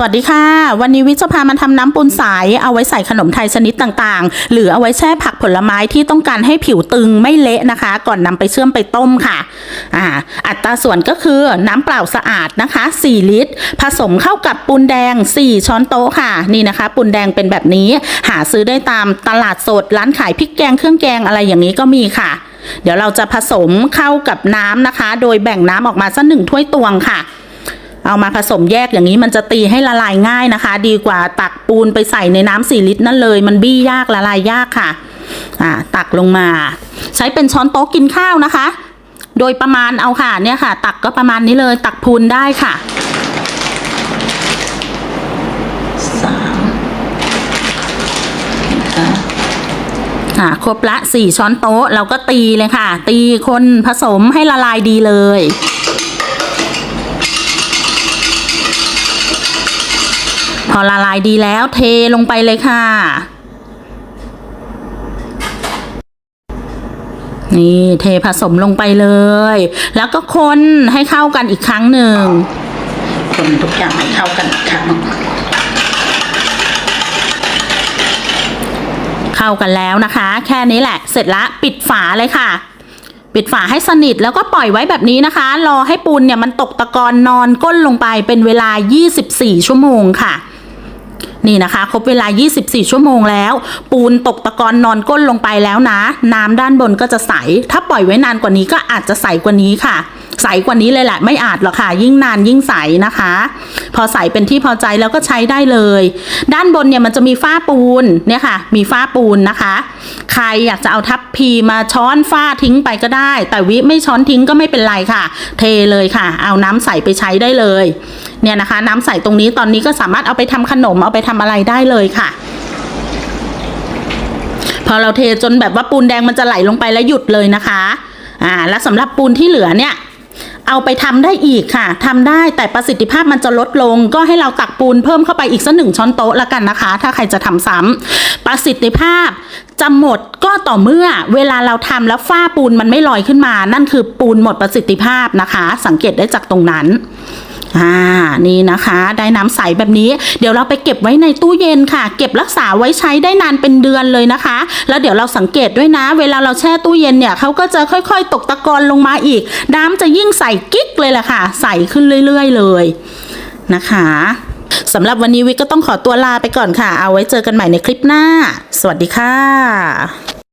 สวัสดีค่ะ วันนี้วิทย์จะพามาทำน้ำปูนใสเอาไว้ใส่ขนมไทยชนิดต่างๆ หรือเอาไว้แช่ผักผลไม้ที่ต้องการให้ผิวตึงไม่เละนะคะ ก่อนนำไปเชื่อมไปต้มค่ะอ่าอัตราส่วนก็คือน้ำเปล่าสะอาดนะคะ 4 ลิตร ผสมเข้ากับปูนแดง 4 ช้อนโต๊ะค่ะ นี่นะคะ ปูนแดงเป็นแบบนี้ หาซื้อได้ตามตลาดสดร้านขายพริกแกงเครื่องแกงอะไรอย่างนี้ก็มีค่ะ เดี๋ยวเราจะผสมเข้ากับน้ำนะคะ โดยแบ่งน้ำออกมาสักหนึ่งถ้วยตวงค่ะ เอามาผสมแยกอย่างนี้มันจะตีให้ละลายง่ายนะคะ ดีกว่าตักปูนไปใส่ในน้ำสี่ลิตรนั่นเลย มันบี้ยากละลายยากค่ะอ่าตักลงมา ใช้เป็นช้อนโต๊ะกินข้าวนะคะ โดยประมาณเอาค่ะเนี่ยค่ะ ตักก็ประมาณนี้เลยตักพูนได้ค่ะสามนะคะอ่าครบละสี่ช้อนโต๊ะเราก็ตีเลยค่ะ ตีคนผสมให้ละลายดีเลย อละลายดีแล้วเทลงไปเลยค่ะ นี่เทผสมลงไปเลย แล้วก็คนให้เข้ากันอีกครั้งหนึ่ง คนทุกอย่างให้เข้ากันอีกครั้งเข้ากันแล้วนะคะ แค่นี้แหละ เสร็จละปิดฝาเลยค่ะ ปิดฝาให้สนิทแล้วก็ปล่อยไว้แบบนี้นะคะ รอให้ปูนเนี่ยมันตกตะกอนนอนก้นลงไปเป็นเวลา 24 ชั่วโมงค่ะ นี่นะคะครบเวลา 24 ชั่วโมงแล้ว ปูนตกตะกอนนอนก้นลงไปแล้วนะ น้ำด้านบนก็จะใส ถ้าปล่อยไว้นานกว่านี้ก็อาจจะใสกว่านี้ค่ะ ใสกว่านี้เลยแหละไม่อาจหรอกค่ะ ยิ่งนานยิ่งใสนะคะ พอใส่เป็นที่พอใจแล้วก็ใช้ได้เลย ด้านบนเนี่ยมันจะมีฝ้าปูนเนี่ยค่ะ มีฝ้าปูนนะคะ ใครอยากจะเอาทัพพีมาช้อนฝ้าทิ้งไปก็ได้ แต่วิไม่ช้อนทิ้งก็ไม่เป็นไรค่ะ เทเลยค่ะ เอาน้ำใส่ไปใช้ได้เลย เนี่ยนะคะ น้ำใส่ตรงนี้ตอนนี้ก็สามารถเอาไปทำขนมเอาไปทำอะไรได้เลยค่ะพอเราเทจนแบบว่าปูนแดงมันจะไหลลงไปแล้วหยุดเลยนะคะ อ่า แล้วสำหรับปูนที่เหลือเนี่ย เอาไปทำได้อีกค่ะทำได้แต่ประสิทธิภาพมันจะลดลง ก็ให้เราตักปูนเพิ่มเข้าไปอีกสักหนึ่งช้อนโต๊ะละกันนะคะ ถ้าใครจะทำซ้ำประสิทธิภาพจะหมดก็ต่อเมื่อเวลาเราทำแล้วฝ้าปูนมันไม่ลอยขึ้นมา นั่นคือปูนหมดประสิทธิภาพนะคะ สังเกตได้จากตรงนั้น อ่านี่นะคะได้น้ำใสแบบนี้ เดี๋ยวเราไปเก็บไว้ในตู้เย็นค่ะ เก็บรักษาไว้ใช้ได้นานเป็นเดือนเลยนะคะ แล้วเดี๋ยวเราสังเกตด้วยนะ เวลาเราแช่ตู้เย็นเนี่ยเขาก็จะค่อยๆ ตกตะกอนลงมาอีก น้ำจะยิ่งใสกิ๊กเลยแหละค่ะ ใสขึ้นเรื่อยๆเลยนะคะสำหรับวันนี้วิกก็ต้องขอตัวลาไปก่อนค่ะ เอาไว้เจอกันใหม่ในคลิปหน้า สวัสดีค่ะ